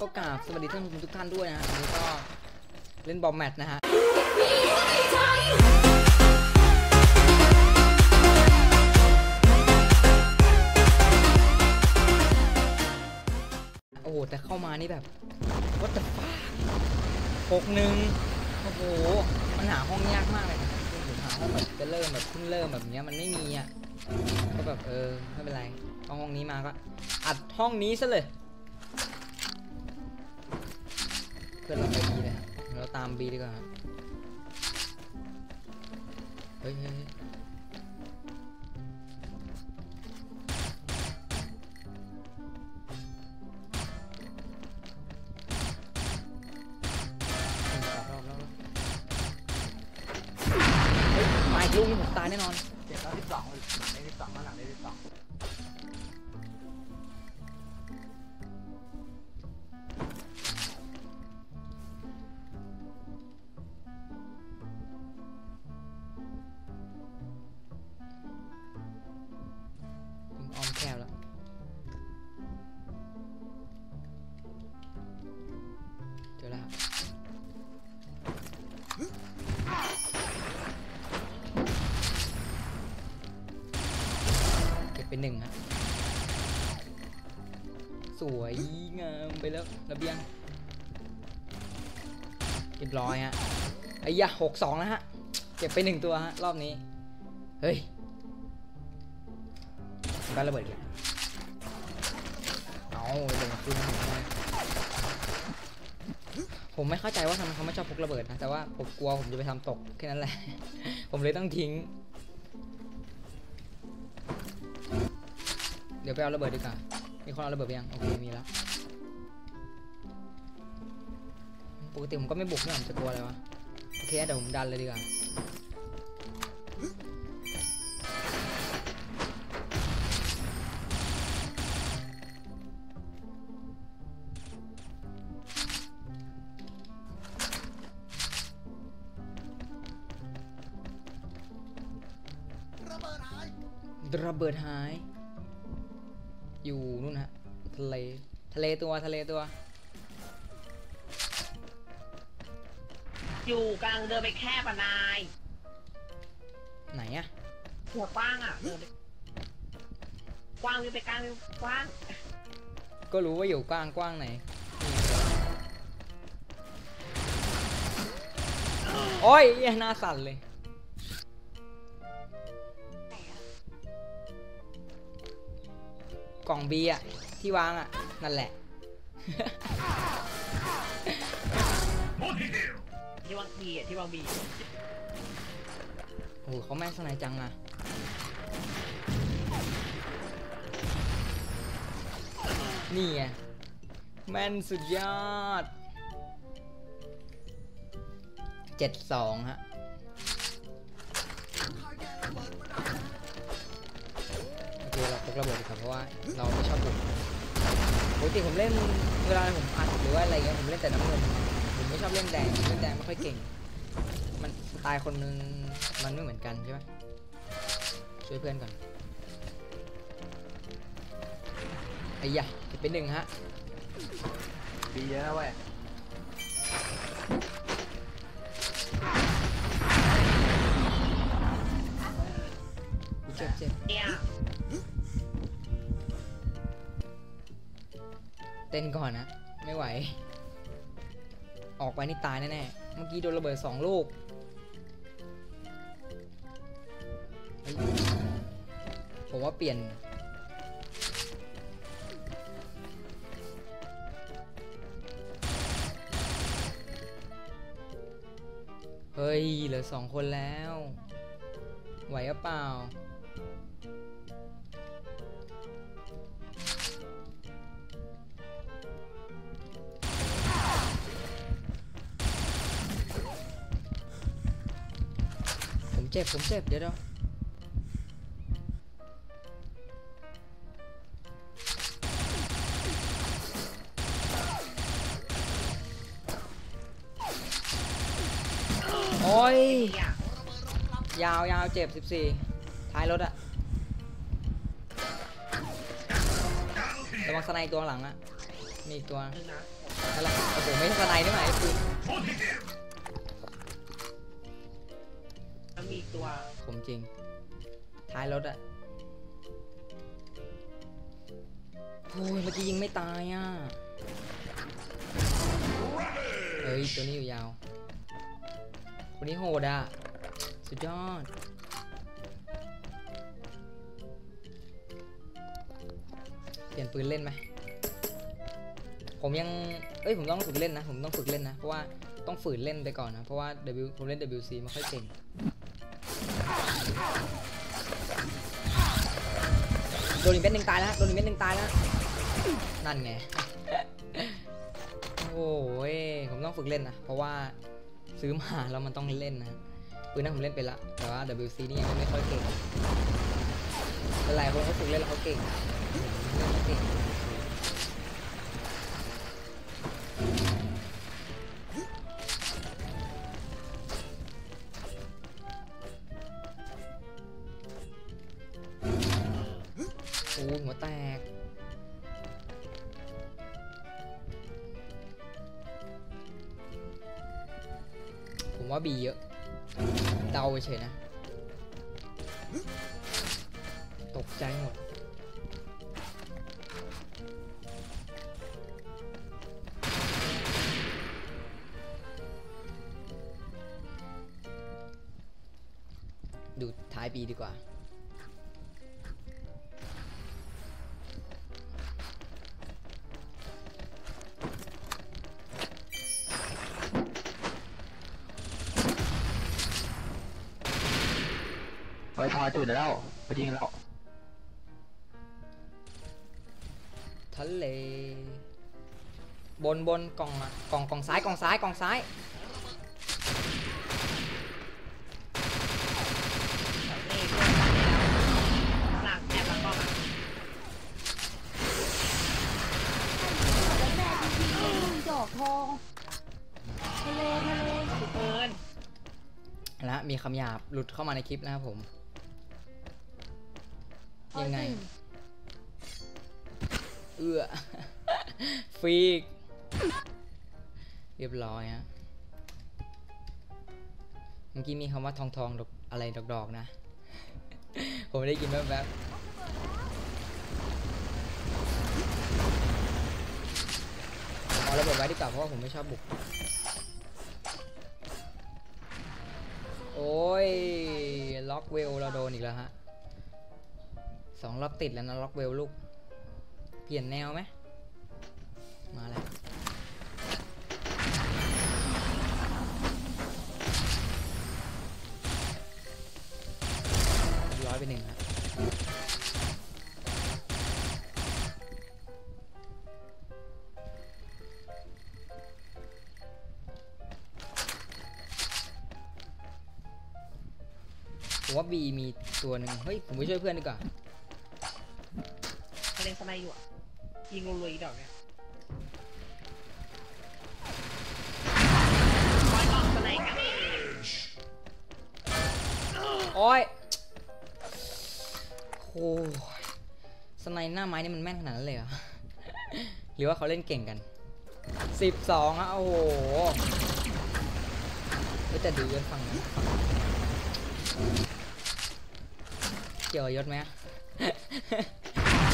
ก็กราบสวัสดีท่านผู้ชมทุกท่านด้วยนะฮะวันนี้ก็เล่นบอมแมตช์นะฮะโอ้โหแต่เข้ามานี่แบบ what the fuck หกหนึ่งโอ้โหมันหาห้องยากมากเลยนะผมหาห้องแบบจะเริ่มแบบเพิ่งเริ่มแบบเนี้ยมันไม่มีอะก็แบบเออไม่เป็นไรเอาห้องนี้มาก็อัดห้องนี้ซะเลย พื่อนเราไปบีเลยเราตามบีดีกว่าเฮ้ยเฮ้ยเฮ้ยหนึ่งสองรอบแล้วแล้วเฮ้ยมาอีกลูกนี่ผมตายแน่นอนเจ็ดแล้วสิบสองหลังได้สิบสองข้าหลังได้สิบสอง หนึ่งฮะสวยงามไปแล้วระเบียงเรียบร้อยฮะไอ้ยะหกสองแล้วฮะเก็บไปหนึ่งตัวฮะรอบนี้เฮ้ยบ้านระเบิดกันเอาลงขึ้นผมไม่เข้าใจว่าทำไมเขาไม่ชอบพกระเบิดนะแต่ว่าผมกลัวผมจะไปทำตกแค่นั้นแหละ ผมเลยต้องทิ้ง เดี๋ยวไปเอาระเบิดดีกว่า มีคนเอาระเบิดไปยัง โอเค มีแล้ว ปกติผมก็ไม่บุกนะผมจะกลัวอะไรวะ โอเค เดี๋ยวผมดันเลยดีกว่า ระเบิดหายะเลตัวทะเลตัว อยู่กำลังเดินไปแคบอะนายไหนอะหัวกว้างอะเดินไปกว้างวิวไปกลางวิวกว้างก็รู้ว่าอยู่กว้างกว้างไหน โอ้ยเหี้ยหน้าสั่นเลย กล่องบีอะ ที่วางอะนั่นแหละที่วางบีอะที่วางบีโอ้โหเขาแม่นสนายจังอะนี่ไงแม่นสุดยอดเจ็ดสองฮะ โอเคเราพกระเบิดดีกว่าเพราะว่าเราไม่ชอบบุกปกติผมเล่นเวลาผมอัดหรือว่าอะไรเงี้ยผมเล่นแต่น้ำเงินผมไม่ชอบเล่นแดงเล่นแดงไม่ค่อยเก่ง มันสไตล์คนนึงมันไม่เหมือนกันใช่ไหมช่วยเพื่อนก่อนไอ้ยะเก็บเป็นหนึ่งฮะดีเยอะนะเว้ยเจ็บเจ็บ เต้นก่อนนะ ไม่ไหว ออกไปนี่ตายแน่ๆ เมื่อกี้โดนระเบิดสองลูก ผมว่าเปลี่ยน เฮ้ย เหลือสองคนแล้ว ไหวหรือเปล่า เจ็บ ผมเจ็บ เดี๋ยวเดี๋ยวโอ้ย ยาวยาวเจ็บ14ท้ายรถอะระวังสไนตัวหลังอะมีอีกตัวนึงนะอะไรโอ้โหไม่สไนด์นี่หมคือ ตัวผมจริง ท้ายรถอะโอ้ยเมื่อกี้ยิงไม่ตายอะ เฮ้ย ตัวนี้อยู่ยาวคนนี้โหดอะ สุดยอด เปลี่ยนปืนเล่นไหม ผมยัง เอ้ย ผมต้องฝึกเล่นนะ ผมต้องฝึกเล่นนะ เพราะว่าต้องฝืนเล่นไปก่อนนะ เพราะว่า W ผมเล่น WC ไม่ค่อยเก่ง นอีกเม็ดหนึ่งตายแล้วโดนอีกเม็ดหนึ่งตายแล้วนั่นไงโอ้ยผมต้องฝึกเล่นนะเพราะว่าซื้อมาแล้วมันต้องเล่นนะปืนนั้นผมเล่นไปละแต่ว่า WC นี่ยังไม่ค่อยเก่งหลายคนเขาฝึกเล่นแล้วเขาเก่งเล่นเก่ง แตก ผมว่าบีเยอะ เดาเฉยนะ ตกใจหมดดูท้ายปีดีกว่า ไปทอยตื่นแล้วไปยิงแล้วทะเล บนบนกล่องอะกล่องกล่องซ้ายกล่องซ้ายกล่องซ้ายนี่เพื่อนกันแล้วหลังแอบหลังกล้องอะแล้วแม่จริงๆเลยลุงดอกทองทะเลทะเลสุดเกินและมีคำหยาบหลุดเข้ามาในคลิปนะครับผม ยังไง เอื้อฟีก เรียบร้อยฮะ เมื่อกี้มีคำว่าทองทองดอกอะไรดอกดอกๆนะ ผมได้ยินแวบๆผมเอาระเบิดไว้ดีกว่าเพราะว่าผมไม่ชอบบุก โอ้ย ล็อกเวลเราโดนอีกแล้วฮะ สองรอบติดแล้วนะล็อกเวลลูก เปลี่ยนแนวไหมมาแล้วร้อยไปหนึ่งฮะผมว่าบีมีตัวหนึ่งเฮ้ย ผมไปช่วยเพื่อนดีกว่า เขาเล่นสไนด์อยู่อะยิงรัวๆอีกดอกเนี่ยคอยลองสไนด์กันโอ้ยโอ้ยสไนด์หน้าไม้นี่มันแม่นขนาดนั้นเลยเหรอ หรือว่าเขาเล่นเก่งกันสิบสองอะโอ้โหเฮ้ยแต่ดูยศฝั่งนี้ฝั่งเกี่ยวยศไหม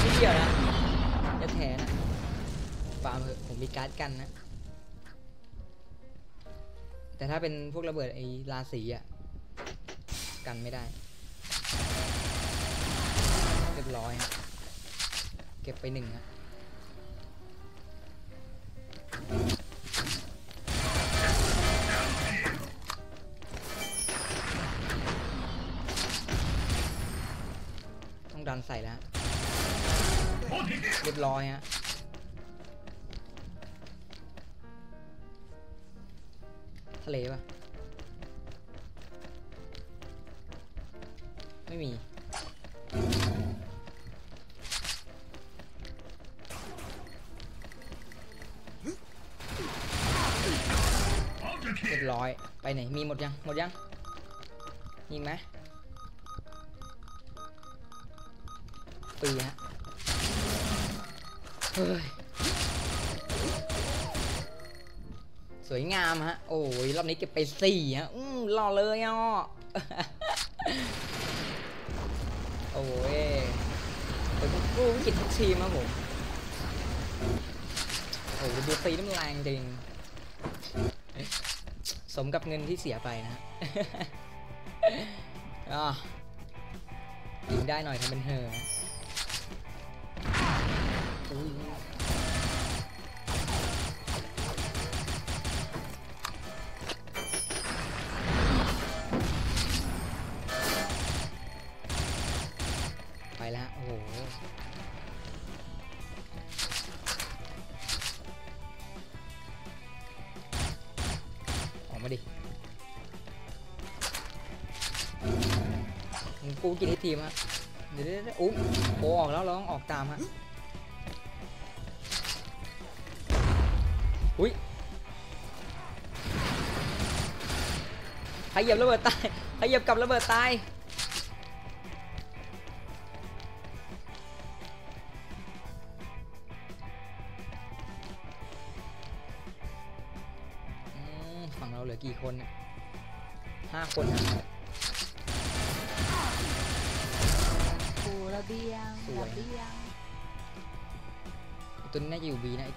ไม่เกี่ยวนะจะแถนะฟาร์มผมมีการ์ดกันนะ แต่ถ้าเป็นพวกระเบิดไอ้ราศีอะกันไม่ได้ เรียบร้อยฮะเก็บไปหนึ่งนะ บร้อยฮะทะเลปะไม่มีเรียบร้อย ไปไหน มีหมดยัง หมดยัง มีไหมปีฮะ สวยงามฮะ โอ้ยรอบนี้เก็บไปสี่ฮะ อืมหล่อเลยอะโอ้ยเป็นผู้วิกฤตทุกทีมครับผม โอ้ยดูตีน้ำแรงจริง สมกับเงินที่เสียไปนะฮะอะยิงได้หน่อยทำเป็นเฮออุ้ย ไปแล้วโอ้โหออกมาดิกูกินให้ทีมฮะเดี๋ยวเดี๋ยวเดี๋ยวอุ้มโอออกแล้วเราต้องออกตามฮะ อุ้ยใครเหยียบระเบิดตายใครเหยียบกับระเบิดตายอืมฝั่งเราเหลือกี่คนเนี่ยห้าคนนะปูระเบียงสวยระเบียงตัวนี้น่าจะอยู่บีนะ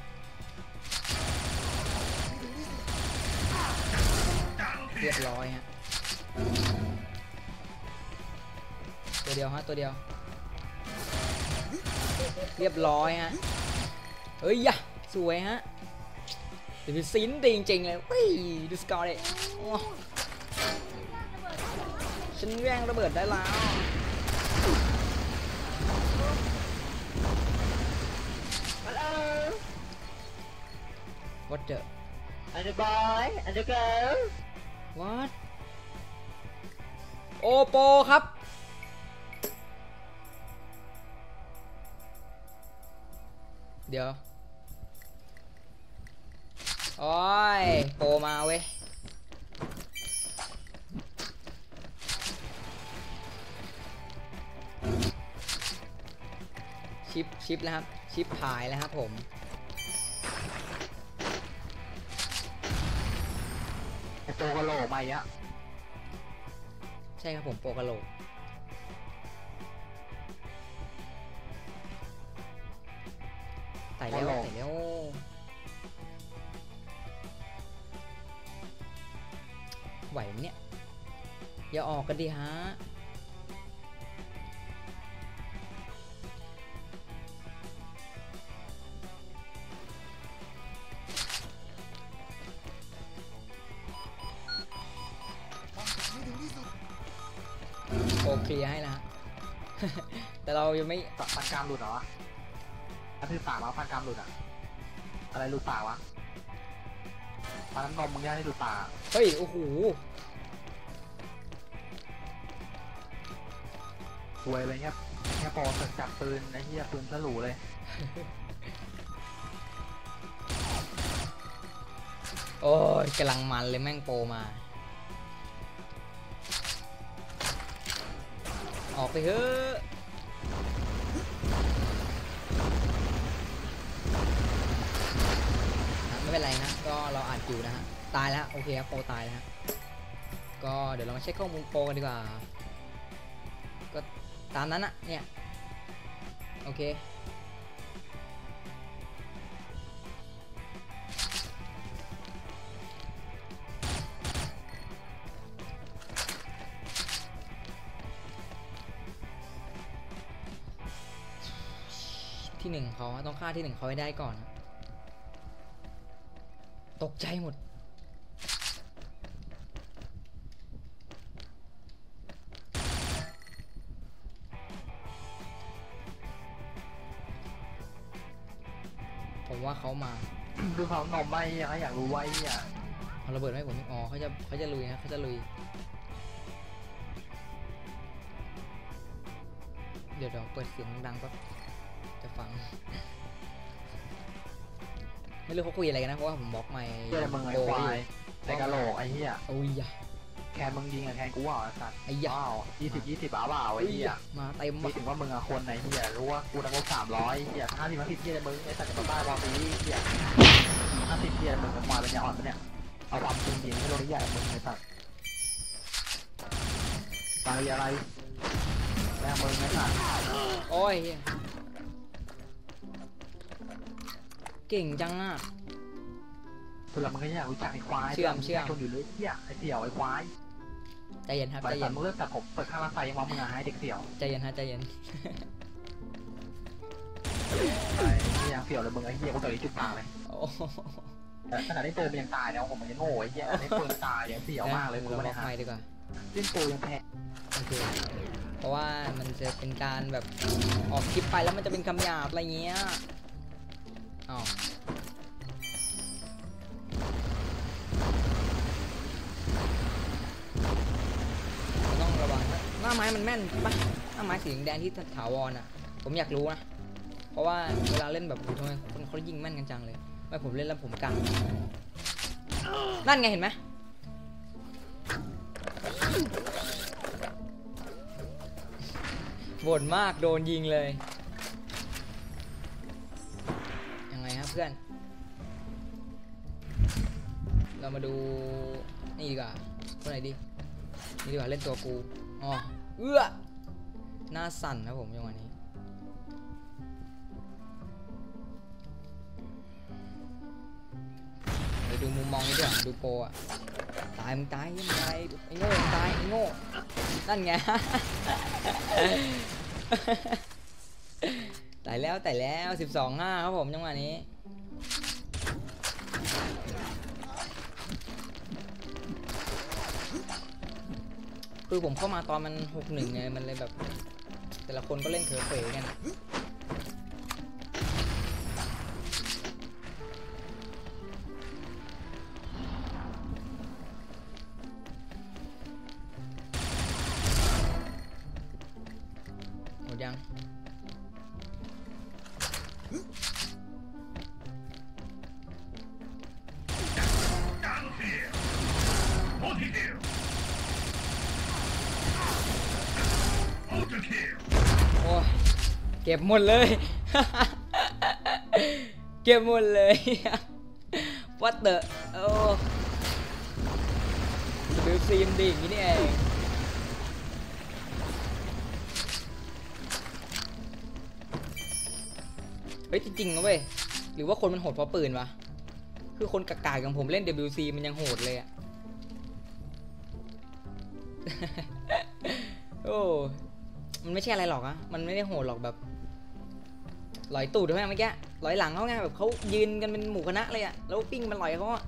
เรียบร้อยฮะตัวเดียวฮะตัวเดียว เรียบร้อยฮะเฮ้ยยะสวยฮะเดี๋ยวซีนจริงๆเลยเฮ้ดูสกอร์เลยฉันแย่งระเบิดได้แล้วฮัลโหล what the อัน เดอร์บอยอันเดอร์เกิร์ล what โอโปครับ เดี๋ยว โอ้ย โปมาเว้ย ชิป ชิปแล้วครับ ชิปหายแล้วครับผม โปกะโหลกมาอีกอะใช่ครับผมโปกะโหลกไต่แล้วไต่แล้วไหวไหมเนี่ย อย่าออกกันดิฮะ เคลียร์ให้นะฮะ แต่เรายังไม่ฟันกรามหลุดเหรอวะอันที่ปากวะฟันกรามหลุดอะ อะไรหลุดปากวะฟันน้ำนมมึงย่าให้หลุดปาก เฮ้ย โอ้โหรวยเลยเงี้ยเงี้ยโปรเสกจับปืนไอ้เหี้ยปืนสลูเลย โอ้ยกำลังมันเลยแม่งโปรมา ออกไปเถอะอะไม่เป็นไรนะก็เราอ่านอยู่นะฮะตายแล้วโอเคครับโปตายแล้วฮะก็เดี๋ยวเรามาเช็คข้อมูลโปกันดีกว่า ก็ตามนั้นอะเนี่ย โอเค ที่หนึ่งเขาอะต้องฆ่าที่หนึ่งเขาให้ได้ก่อน ตกใจหมด ผมว่าเขามาดูเขานมไม่เหี้ยเขาอยากรู้ไว้เหี้ยเอาระเบิดไหมาให้ผมอ๋อเขาจะเขาจะลุยนะเขาจะลุยเดี๋ยวเดี๋ยวเปิดเสียงดังๆก็จะ ฟัง ไม่รู้เขาคุยอะไรกันนะ เพราะว่าผมบล็อกไม่เหี้ยอะไรมึงไอ้ควายไอ้กะโหลกไอ้เหี้ยโอ้ยยะแคนมึงยิงอะแคนกูว่าไอ้สัตว์ไอ้ยะว้าวยี่สิบยี่สิบบ้าเปล่าไอ้เหี้ยมาเต็มมีว่ะถึงว่ามึงอะคนไหนเหี้ยรู้ว่ากูนักรบสามร้อยเหี้ยห้าสิบห้าสิบเหี้ยอะไรมึงไอ้สัตว์จะมาบ้าบอลปีเหี้ยห้าสิบเหี้ยมึงกับควายเป็นยาอ่อนปะเนี่ยเอาความจริงยิงให้โดนใหญ่มึงไอ้สัตว์ตายอะไรแม่งมึงไอ้สัตว์โอ้ย เหี้ยเก่งจังอะคือเรามึงก็อยากรู้จักไอ้ควายเชื่อมเชื่อมชนอยู่เลยเหี้ยไอ้เสี่ยวไอ้ควายใจเย็นครับไปใจสัเย็ตนว์มึงเลิกตัดผมเปิดข้างร้านไฟยังว่ามึงอะให้เด็กเสี่ยวใจเย็นฮะใจเย็นไอ้เหี้ยเสี่ยวเลยมึงไอ้เหี้ยกูเตยจุดปากเลยโอ้โหแต่ขนาดได้เจอมันยังตายแล้วผมมันยังโง่ไอ้เหี้ยอันนี้ปืนตายยังเสี่ยวมากเลยมึงเราไม่บได้อกหาไม่ดีกว่าสิ้นตัวยังแพ้โอเคเพราะว่ามันจะเป็นการแบบออกคลิปไปแล้วมันจะเป็นคำหยาบอะไรเงี้ย อ้าวต้องระวังนะหน้าไม้มันแม่นปะหน้าไม้สีแดงที่ถาวรอะ ผมอยากรู้นะ เพราะว่าเวลาเล่นแบบทำไมคนเขายิงแม่นกันจังเลย ไม่ผมเล่นแล้วผมกังนั่นไงเห็นไหมบ่นมากโดนยิงเลย เพื่อน เรามาดูนี่ดีกว่าคนไหนดีนี่ดีกว่าเล่นตัวกูอ๋อเอื้อหน้าสั่นนะผมจังหวะนี้เดี๋ยวดูมุมมองนี้ด้วยดูโปรอะตายมึงตายมึงตายไอ้โง่ตายไอ้โง่นั่นไงตายแล้วตายแล้ว 12 5 ครับผมจังหวะนี้ คือผมเข้ามาตอนมัน6-1ไงมันเลยแบบ แต่ละคนก็เล่นเถอๆกันหมดยัง ก็บหมดเลย เก็บหมดเลย What the โอ้ดูซีมดีอย่างนี้นี่เองเฮ้ยจริงๆนะเว้ย หรือว่าคนมันโหดเพราะปืนวะ คือคนกากๆอย่างผมเล่น WC มันยังโหดเลยอะโอ้ มันไม่ใช่อะไรหรอกอะมันไม่ได้โหดหรอกแบบลอยตูดใช่ไหมเมื่อกี้ลอยหลังเขาไงแบบเขายืนกันเป็นหมู่คณะเลยอะแล้วปิ้งมันลอยเขาอะ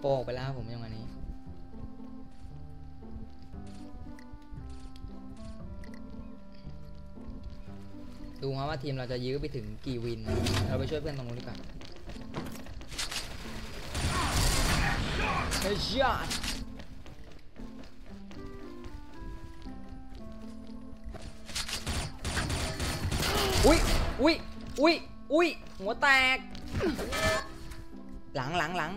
โปกไปแล้วผมยังวันนี้ ดูว่าทีมเราจะยื้อไปถึงกี่วิน เราไปช่วยเพื่อนตรงนู้นดีกว่าเฮ้ย อุ้ยอุ้ยอุ้ยอุ้ยหัวแตก หลังหลังหลัง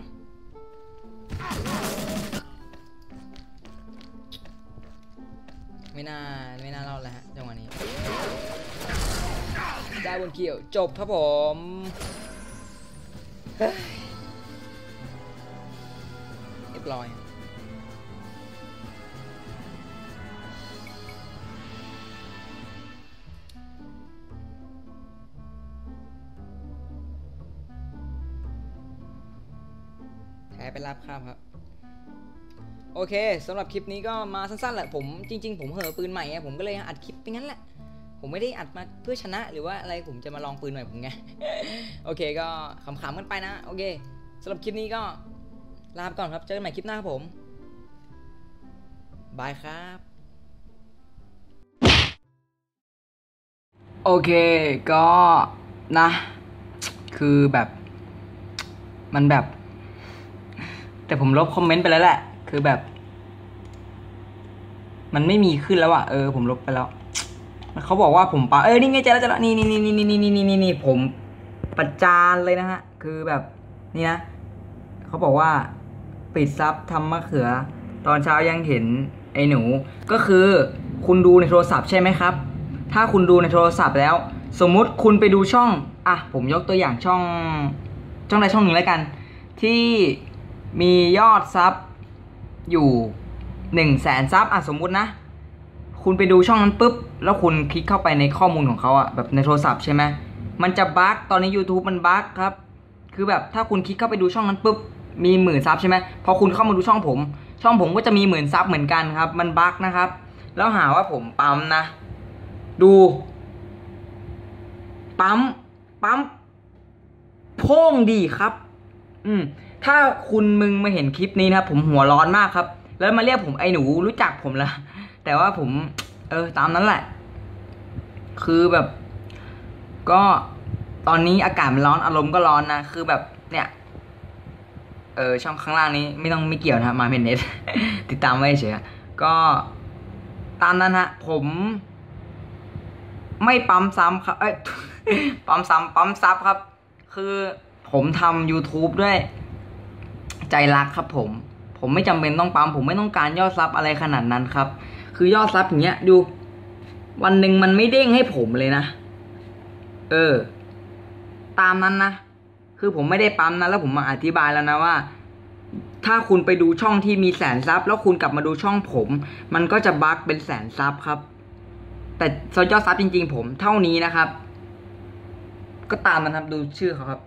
ไม่น่าไม่น่ารอดแล้วฮะจังหวะนี้ ได้บนเกี่ยวจบครับผมเฮ้ยเรียบร้อย ไปรับครับครับ โอเคสำหรับคลิปนี้ก็มาสั้นๆแหละผมจริง ๆ ผมเหอปืนใหม่อะผมก็เลยอัดคลิปไปงั้นแหละ ผมไม่ได้อัดมาเพื่อชนะ หรือว่าอะไรผมจะมาลองปืนใหม่ผมไง โอเคก็ขำๆกันไปนะ โอเคสำหรับคลิปนี้ก็ลาไปก่อนครับ เจอกันใหม่คลิปหน้าครับผม บายครับ โอเค ก็นะ คือแบบ มันแบบ แต่ผมลบคอมเมนต์ไปแล้วแหละ คือแบบ มันไม่มีขึ้นแล้วอะเออผมลบไปแล้วเขาบอกว่าผมปาเออนี่ไงเจอแล้วเจอแล้วนี่นี่นี่นี่นี่นี่นี่นี่นี่ผมประจานเลยนะฮะ คือแบบนี่นะเขาบอกว่า ปิดซับทำมะเขือ ตอนเช้ายังเห็นไอ้หนู ก็คือคุณดูในโทรศัพท์ใช่ไหมครับ ถ้าคุณดูในโทรศัพท์แล้ว สมมุติคุณไปดูช่อง อะ ผมยกตัวอย่างช่อง ช่องใดช่องหนึ่งแล้วกัน ที่ มียอดซับอยู่หนึ่งแสนซับอะสมมุตินะ คุณไปดูช่องนั้นปุ๊บ แล้วคุณคลิกเข้าไปในข้อมูลของเขาอะแบบในโทรศัพท์ใช่ไหมมันจะบั๊กตอนนี้ YouTube มันบั๊กครับ คือแบบถ้าคุณคลิกเข้าไปดูช่องนั้นปุ๊บมีหมื่นซับใช่ไหมพอคุณเข้ามาดูช่องผม ช่องผมก็จะมีหมื่นซับเหมือนกันครับ มันบั๊กนะครับ แล้วหาว่าผมปั๊มนะ ดูปั๊มปั๊มโพ่งดีครับ อืม ถ้าคุณมึงมาเห็นคลิปนี้นะผมหัวร้อนมากครับ แล้วมาเรียกผมไอ้หนูรู้จักผมละแต่ว่าผม เออ ตามนั้นแหละ คือแบบ ก็ตอนนี้อากาศมันร้อนอารมณ์ก็ร้อนนะคือแบบเนี่ยเออช่องข้างล่างนี้ไม่ต้องไม่เกี่ยวนะมาเพนเน็ตติดตามไว้เฉยก็ตามนั้นฮะผม ไม่ปั๊มซ้ำครับเอ้ยปั๊มซ้ำปั๊มซับครับ คือผมทำ YouTube ด้วย ใจรักครับผม ผมไม่จำเป็นต้องปั๊มผมไม่ต้องการยอดซับอะไรขนาดนั้นครับ คือยอดซับอย่างเงี้ยดู วันหนึ่งมันไม่เด้งให้ผมเลยนะ เออ ตามนั้นนะ คือผมไม่ได้ปั๊มนะ แล้วผมมาอธิบายแล้วนะว่า ถ้าคุณไปดูช่องที่มีแสนซับแล้วคุณกลับมาดูช่องผม มันก็จะบั๊กเป็นแสนซับครับ แต่ยอดซับจริง ๆ ผมเท่านี้นะครับ ก็ตามนั้นครับดูชื่อเขาครับ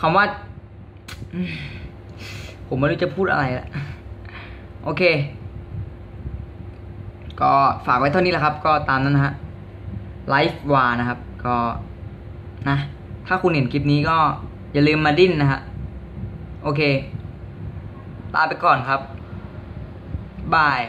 คำว่า ผมไม่รู้จะพูดอะไรละโอเค ก็ฝากไว้เท่านี้แหละครับ ก็ตามนั้นนะฮะไลฟ์วานะครับ ก็นะ ถ้าคุณเห็นคลิปนี้ก็อย่าลืมมาดิ้นนะฮะ โอเค ลาไปก่อนครับบาย